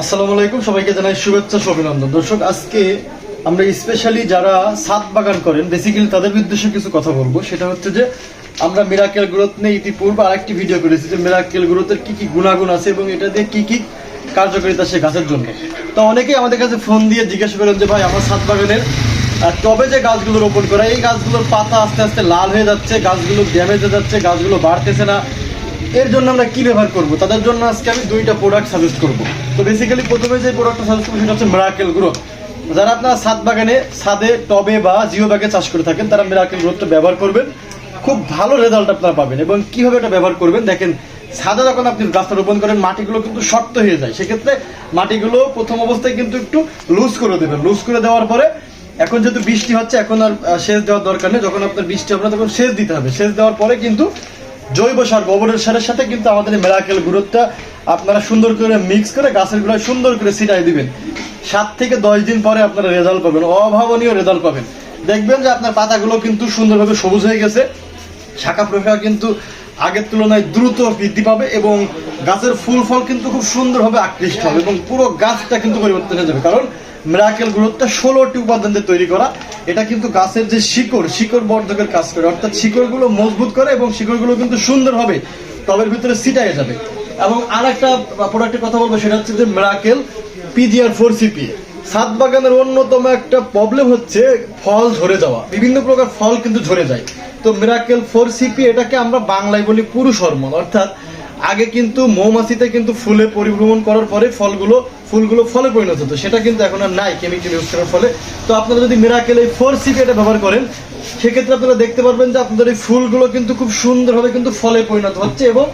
আসসালামু আলাইকুম, সবাইকে জানাই শুভেচ্ছা অভিনন্দন দর্শক, আজকে আমরা স্পেশালি যারা সাত বাগান করেন বেসিক্যালি তাদের উদ্দেশ্যে কিছু কথা বলব। সেটা হচ্ছে যে, আমরা মিরাকেল গ্রোথ নিয়ে ইতিপূর্বে আরেকটি ভিডিও করেছি যে মিরাকেল গ্রোথের কি কি গুণাগুণ আছে এবং এটা দিয়ে কি কি কার্যকারিতা সে গাছের জন্য। তো অনেকেই আমাদের কাছে ফোন দিয়ে জিজ্ঞেস করেন যে, ভাই, আমার সাত বাগানের টবে যে গাছগুলো রোপণ করা? এই গাছগুলোর পাতা আস্তে আস্তে লাল হয়ে যাচ্ছে, গাছগুলো ড্যামেজ হয়ে যাচ্ছে, গাছগুলো বাড়তেছে না। এর জন্য আমরা কি ব্যবহার করব? তাদের জন্য আজকে আমি দুইটা প্রোডাক্ট সাজেস্ট করব। তো বেসিক্যালি প্রথমে যে প্রোডাক্টটা সাজেস্ট করব সেটা হচ্ছে মিরাকেল গ্রোথ যারা আপনারা ছাদ বাগানে ছাদে টবে বা জিও ব্যাগে চাষ করে থাকেন, তারা মিরাকেল গ্রোথটা ব্যবহার করবেন। খুব ভালো রেজাল্ট আপনারা পাবেন। এবং কীভাবে এটা ব্যবহার করবেন? দেখেন ছাদে যখন আপনি গাছটা রোপণ করেন, মাটিগুলো কিন্তু শক্ত হয়ে যায়। সেক্ষেত্রে মাটিগুলো প্রথম অবস্থায় কিন্তু একটু লুজ করে দেবেন। লুজ করে দেওয়ার পরে এখন যেহেতু বৃষ্টি হচ্ছে, এখন আর সেচ দেওয়ার দরকার নেই। যখন আপনার বৃষ্টি হবে তখন সেচ দিতে হবে। সেচ দেওয়ার পরে কিন্তু জৈব সার গোবরের সারের সাথে কিন্তু আমাদের মেরাকেল গ্রোথটা আপনারা সুন্দর করে মিক্স করে গাছের গোড়ায় সুন্দর করে ছিটাই দিবেন। সাত থেকে দশ দিন পরে আপনারা রেজাল্ট পাবেন, অভাবনীয় রেজাল্ট পাবেন। দেখবেন যে আপনার পাতাগুলো কিন্তু সুন্দরভাবে সবুজ হয়ে গেছে। শাখা প্রশাখা কিন্তু আগের তুলনায় দ্রুত বৃদ্ধি পাবে এবং গাছের ফুল ফল কিন্তু খুব সুন্দরভাবে আকৃষ্ট হবে এবং পুরো গাছটা কিন্তু পরিবর্তন হয়ে যাবে। কারণ মিরাকেল গ্রোথটা ষোলোটি উপাদান দিয়ে তৈরি করা। এটা কিন্তু গাছের যে শিকড় শিকড় বর্ধকের কাজ করে। অর্থাৎ শিকড়গুলো মজবুত করে এবং শিকড়গুলো কিন্তু সুন্দর হবে। টবের ভিতরে সিটাই যাবে। এবং আর একটা প্রোডাক্টের কথা বলব, সেটা হচ্ছে যে মিরাকেল পিজিআর ফোর সিপি সাত বাগানের অন্যতম একটা প্রবলেম হচ্ছে ফল ঝরে যাওয়া। বিভিন্ন প্রকার ফল কিন্তু ঝরে যায়। তো মিরাকেল ফোর সিপি এটাকে আমরা বাংলায় বলি পুরুষ হরমোন অর্থাৎ আগে কিন্তু মৌমাছিতে কিন্তু ফুলে পরিভ্রমণ করার পরে ফলগুলো, ফুলগুলো ফলে পরিণত হতো। সেটা কিন্তু এখন আর নাই কেমিক্যাল ইউজ করার ফলে। তো আপনারা যদি মিরাকেল এই ফোর সিপি এটা ব্যবহার করেন, সেক্ষেত্রে আপনারা দেখতে পারবেন যে আপনাদের এই ফুলগুলো কিন্তু খুব সুন্দরভাবে কিন্তু ফলে পরিণত হচ্ছে এবং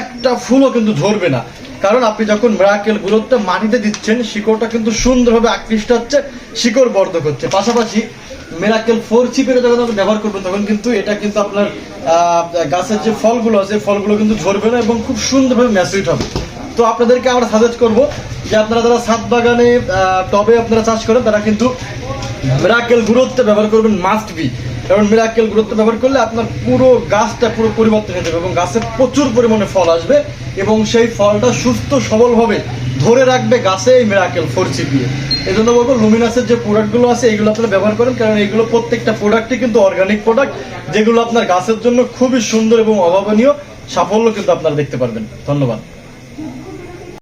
একটা ফুলও কিন্তু ধরবে না। কারণ আপনি যখন মিরাকেল গ্রোথটা মাটিতে দিচ্ছেন, শিকড়টা কিন্তু সুন্দরভাবে আকৃষ্ট হচ্ছে শিকড় বর্ধক হচ্ছে। পাশাপাশি মেরাকেল ফোর চিপের যখন আপনি ব্যবহার করবেন, তখন কিন্তু এটা কিন্তু আপনার গাছের যে ফলগুলো আছে ফলগুলো কিন্তু ঝরবে না এবং খুব সুন্দরভাবে ম্যাচুইট হবে। তো আপনাদেরকে আমরা সাজেস্ট করব যে আপনারা যারা ছাদ বাগানে টবে আপনারা চাষ করেন, তারা কিন্তু মিরাকেল গ্রোথটা ব্যবহার করবেন মাস্ট বি কারণ মিরাকেল গুরুত্ব ব্যবহার করলে আপনার পুরো গাছটা পুরো পরিবর্তন হয়ে যাবে এবং গাছে প্রচুর পরিমাণে ফল আসবে এবং সেই ফলটা সুস্থ সবলভাবে ধরে রাখবে গাছে এই মিরাকেল ফোর চিপিয়ে এই জন্য বলব লুমিনাসের যে প্রোডাক্টগুলো আছে এগুলো আপনারা ব্যবহার করেন, কারণ এগুলো প্রত্যেকটা প্রোডাক্টই কিন্তু অর্গানিক প্রোডাক্ট যেগুলো আপনার গাছের জন্য খুবই সুন্দর এবং অভাবনীয়, সাফল্য কিন্তু আপনারা দেখতে পারবেন। ধন্যবাদ।